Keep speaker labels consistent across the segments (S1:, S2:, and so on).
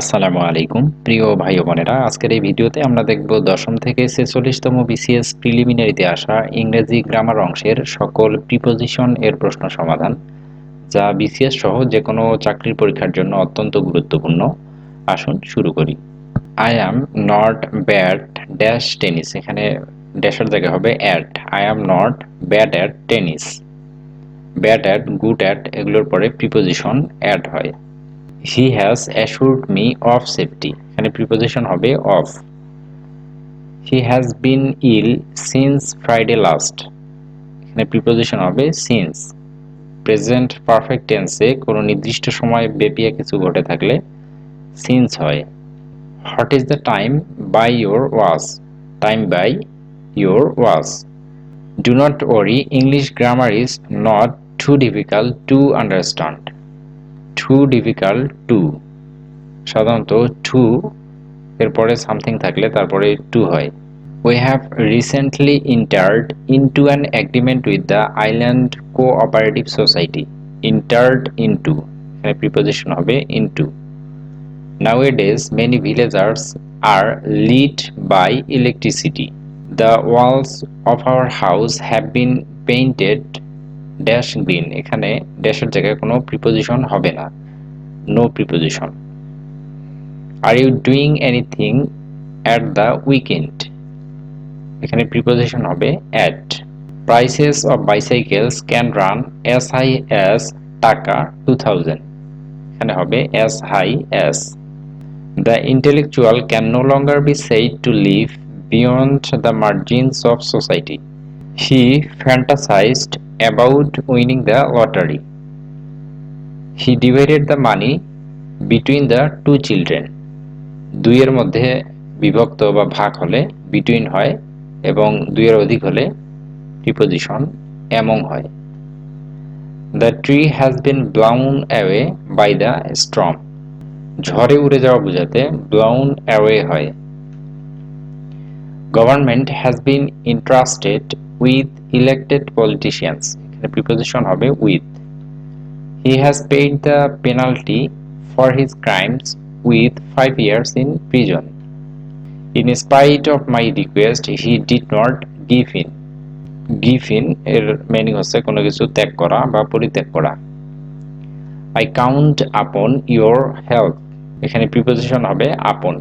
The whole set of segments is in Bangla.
S1: আসসালামু আলাইকুম। প্রিয় ভাই বোনেরা, আজকের এই ভিডিওতে আমরা দেখব দশম থেকে ছেচল্লিশতম বিসিএস প্রিলিমিনারিতে আসা ইংরেজি গ্রামার অংশের সকল প্রিপোজিশন এর প্রশ্ন সমাধান, যা বিসিএস সহ যে কোনো চাকরির পরীক্ষার জন্য অত্যন্ত গুরুত্বপূর্ণ। আসুন শুরু করি। I am not bat dash tennis এখানে ড্যাশের জায়গা হবে at I am not bad at tennis bat at good at এগুলোর পরে প্রিপোজিশন অ্যাড হয়। He has assured me of safety এখানে প্রিপোজিশন হবে of he has been ill since Friday last এখানে প্রিপোজিশন হবে সিন্স প্রেজেন্ট পারফেক্ট টেন্সে কোনো নির্দিষ্ট সময় ব্যাপিয়া কিছু ঘটে থাকলে সিন্স হয়। What is the time by your watch time by your watch do not worry English grammar is not too difficult to understand too difficult to সাধারণত টু এরপরে সামথিং থাকলে তারপরে টু হয় we have recently entered into an agreement with the island cooperative society entered into এখানে প্রিপোজিশন হবে into Nowadays, many villagers are lit by electricity. The walls of our house have been painted dash green এখানে ড্যাশের জায়গায় কোনো প্রিপোজিশন হবে না। No preposition are you doing anything at the weekend এখানে প্রিপোজিশন হবে at prices of bicycles can run as high as টাকা টু থাউজেন্ড এখানে হবে as high as the intellectual can no longer be said to live beyond the margins of society he fantasized about winning the lottery. He divided the money between the two children. দুইয়ের মধ্যে বিভক্ত বা ভাগ হলে বিটুইন হয় এবং দুইয়ের অধিক হলে প্রিপোজিশন এমং হয় the tree has been blown away by the storm ঝড়ে উড়ে যাওয়া বোঝাতে ব্লাউন অ্যাওয়ে হয় government has been interested with elected politicians এখানে প্রিপোজিশন হবে with he has paid the penalty for his crimes with five years in prison in spite of my request he did not give in give in এর মিনিং হচ্ছে কোনো কিছু ত্যাগ করা বা পরিত্যাগ করা। I count upon your help এখানে প্রিপোজিশন হবে upon.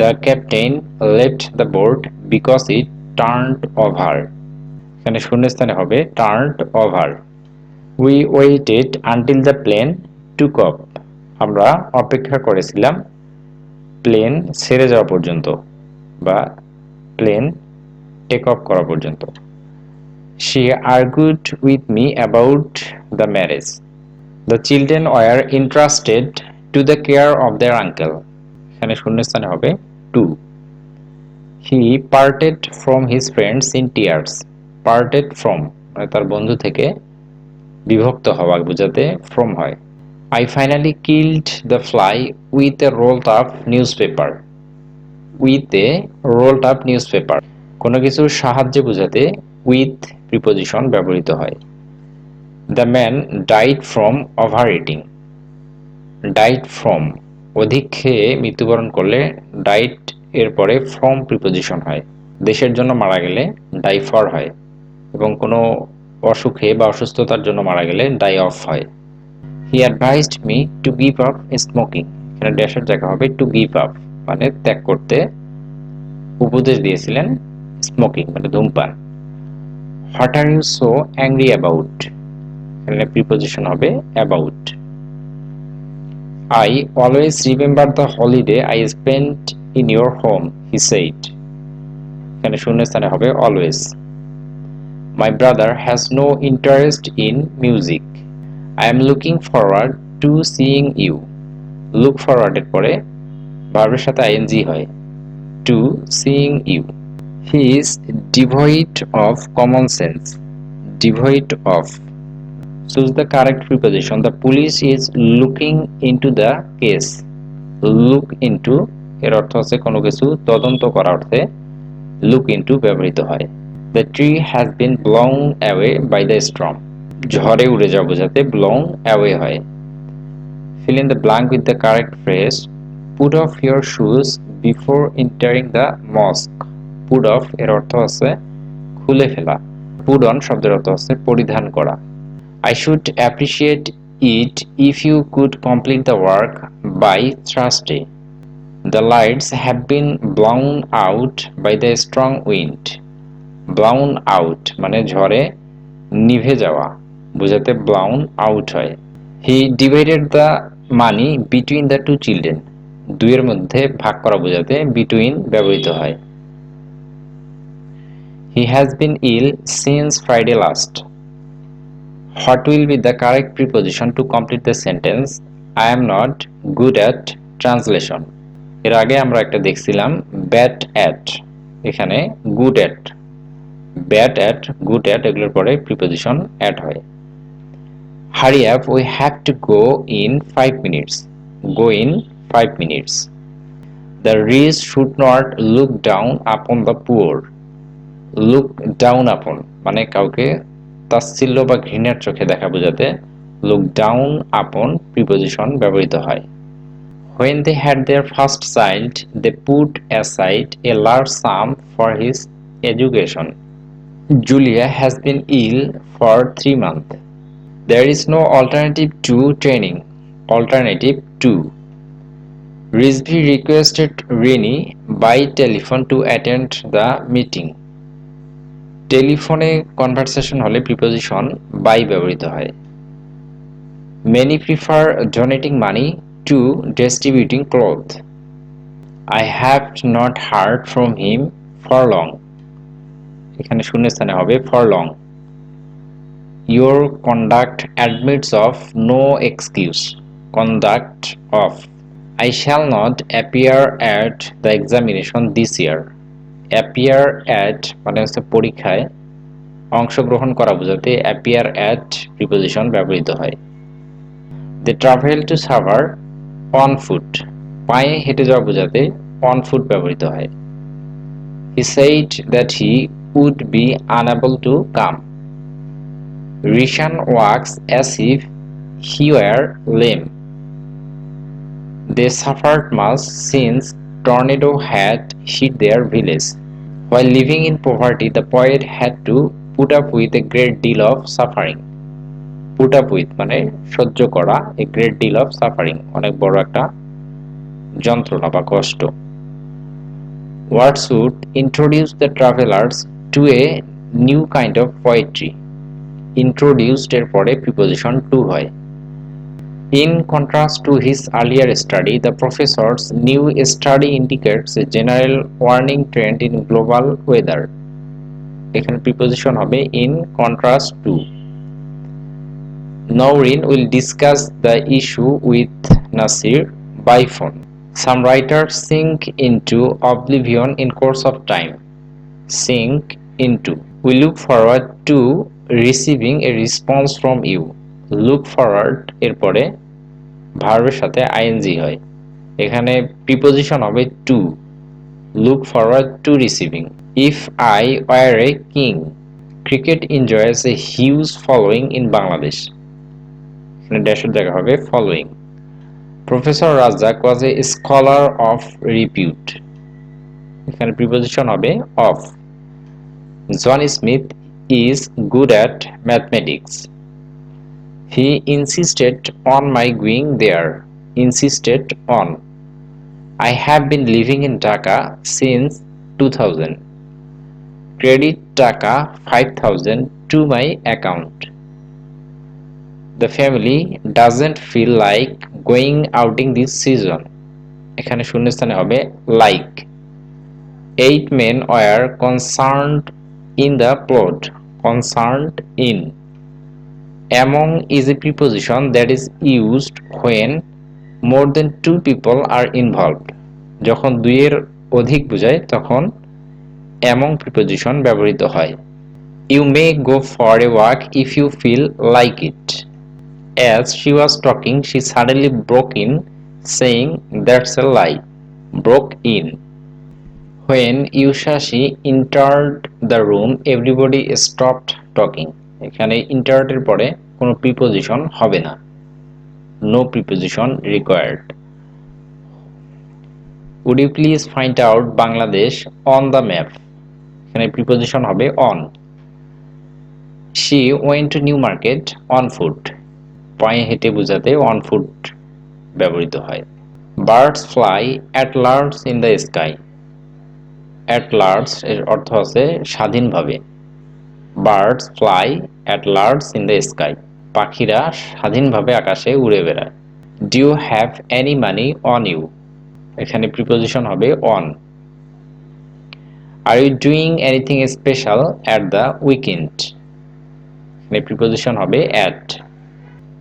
S1: The captain left the board because it turned over এখানে শূন্যস্থানে হবে turned over we waited until the plane took off আমরা অপেক্ষা করেছিলাম প্লেন ছেড়ে যাওয়া পর্যন্ত বা প্লেন টেক অফ করা পর্যন্ত। She argued with me about the marriage the children were interested to the care of their uncle এখানে শূন্যস্থানে হবে to he parted from his friends in tears parted from মানে তার বন্ধু থেকে বিভক্ত হওয়া বোঝাতে ফ্রম হয়। I finally killed the fly with a roll up newspaper with a roll up newspaper কোনো কিছুর সাহায্যে বোঝাতে উইথ প্রিপোজিশন ব্যবহৃত হয়। The man died from overeating died from অধিক খেয়ে মৃত্যুবরণ করলে ডাইট এর পরে ফ্রম প্রিপোজিশন হয়। দেশের জন্য মারা গেলে ডাইফর হয় এবং কোনো অসুখে বা অসুস্থতার জন্য মারা গেলে ডাই অফ হয়। He advised me to give up smoking এখানে ড্যাশের জায়গা হবে টু গিভ আপ মানে ত্যাগ করতে উপদেশ দিয়েছিলেন স্মোকিং মানে ধূমপান। What are you so angry about এখানে প্রিপোজিশন হবে about I always remember the holiday I spend in your home he said এখানে শূন্যস্থানে হবে always my brother has no interest in music I am looking forward to seeing you look ফরওয়ার্ডের পরে, ভার্বের সাথে আইএনজি হয় to seeing you he is devoid of common sense devoid of choose the correct preposition. The police is looking into the case. Look into এর অর্থ হচ্ছে কোনো কিছু তদন্ত করা অর্থে লুক ইনটু ব্যবহৃত হয়। The tree has been blown away by the storm ঝড়ে উড়ে যাওয়া যাতে ব্লং অ্যাওয়ে হয়। Fill in the blank with the correct phrase put off your shoes before entering the mosque put off এর অর্থ আছে খুলে ফেলা। পুড অন শব্দের অর্থ আছে পরিধান করা। I should appreciate it if you could complete the work by Thursday The lights have been blown out by the strong wind. Blown out মানে ঝড়ে নিভে যাওয়া বোঝাতে blown out হয় he divided the money between the two children দুইয়ের মধ্যে ভাগ করা বোঝাতে বিটুইন ব্যবহৃত হয় he has been ill since Friday last What will be the correct preposition to complete the sentence? I am not good at translation. এর আগে আমরা একটা দেখছিলাম ব্যাট অ্যাট এখানে good at bat at good at এগুলোর পরে প্রিপোজিশন অ্যাড হয়। Hurry up we have to go in five minutes go in five minutes the rich should not look down upon the poor look down upon মানে কাউকে তাচ্ছিল্য বা ঘৃণার চোখে দেখা বোঝাতে লুক ডাউন আপন প্রিপোজিশন ব্যবহৃত হয়। When they had their first child, they put aside a large sum for his education. Julia has been ill for three months. There is no alternative to training. Alternative to. Rizvi requested Rini by telephone to attend the meeting. টেলিফোনে কনভারসেশন হলে প্রিপোজিশন বাই ব্যবহৃত হয় many prefer donating money to distributing cloth I have not heard from him for long এখানে শূন্যস্থানে হবে for long your conduct admits of no excuse conduct of I shall not appear at the examination this year appear at মানে হচ্ছে পরীক্ষায় অংশগ্রহণ করা বোঝাতে অ্যাপিয়ার অ্যাট প্রিপোজিশন ব্যবহৃত হয়। They travel to Savar on foot পায়ে হেঁটে যাওয়া বোঝাতে অন ফুট ব্যবহৃত হয় he said that he would be unable to come Rishan walks as if he were lame they suffered much since tornado had hit their village. While living in poverty, the poet had to put up with a great deal of suffering. Put up with মানে সহ্য করা a great deal of suffering অনেক বড় একটা যন্ত্রণা বা কষ্ট Wordsworth introduced the travelers to a new kind of poetry. Introduced এর পরে preposition to হয় In contrast to his earlier study, the professor's new study indicates a general warning trend in global weather. এখানে preposition হবে in contrast to. Naurin will discuss the issue with Nasir by phone. Some writers sink into oblivion in course of time. Sink into. We look forward to receiving a response from you. Look forward এরপরে ভার্বের সাথে আইএনজি হয় এখানে প্রিপোজিশন হবে to look forward to receiving if I were a king cricket enjoys a huge following in Bangladesh এখানে ড্যাশের জায়গা হবে following professor Razzak was a scholar of repute এখানে প্রিপোজিশন হবে of John Smith is good at mathematics He insisted on my going there. Insisted on. I have been living in Dhaka since 2000. Credit Dhaka 5000 to my account. the family doesn't feel like going outing this season. এখানে শূন্য স্থানে হবে like eight men were concerned in the plot concerned in among is a preposition that is used when more than two people are involved যখন দুইয়ের অধিক বোঝায়, তখন অ্যামং প্রিপোজিশন ব্যবহৃত হয়। You may go for a walk if you feel like it as she was talking she suddenly broke in saying that's a lie broke in when Yushashi entered the room everybody stopped talking এখানে ইন্টারটের পরে কোনো প্রিপোজিশন হবে না no preposition required would you please find out Bangladesh on the map এখানে প্রিপোজিশন হবে on she went to New Market on foot পায়ে হেঁটে বোঝাতে অন ফুট ব্যবহৃত হয়। Birds fly at large in the sky at large এর অর্থ আছে স্বাধীনভাবে। Birds fly at large in the sky পাখিরা স্বাধীনভাবে আকাশে উড়ে বেড়ায়। Do you have any money on you এখানে প্রিপোজিশন হবে on are you doing anything special at the weekend এখানে প্রিপোজিশন হবে at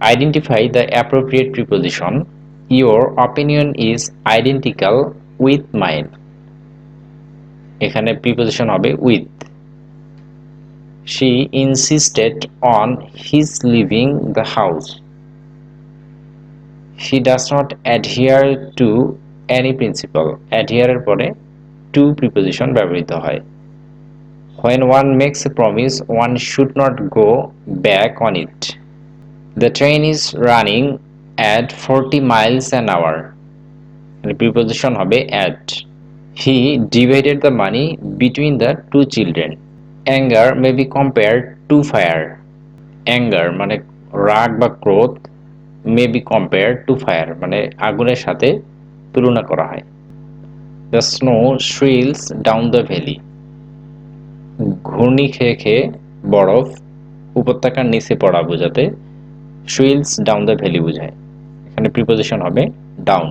S1: identify the appropriate preposition your opinion is identical with mine এখানে প্রিপোজিশন হবে with she insisted on his living the house he does not adhere to any principal অ্যাডহিয়ারের পরে টু প্রিপোজিশন ব্যবহৃত হয়. When one makes a promise, one should not go back on it. The train is running at 40 miles an hour and preposition হবে at he divided the money between the two children anger may be compared to fire anger মানে রাগ বা ক্রোধ may be compare to fire মানে আগুনের সাথে তুলনা করা হয় the snow shrills down the valley ঘূর্ণি খেয়ে খেয়ে বরফ উপত্যকার নিচে পড়া বোঝাতে সুইলস ডাউন দ্য ভ্যালি বোঝায়। এখানে প্রিপোজিশন হবে ডাউন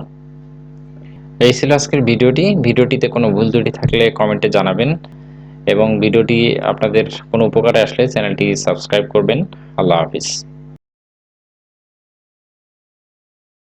S1: এই ছিল আজকের ভিডিওটি। ভিডিওটিতে কোনো ভুল ত্রুটি থাকলে কমেন্টে জানাবেন এবং ভিডিওটি আপনাদের কোনো উপকারে আসলে চ্যানেলটি সাবস্ক্রাইব করবেন। আল্লাহ হাফিজ।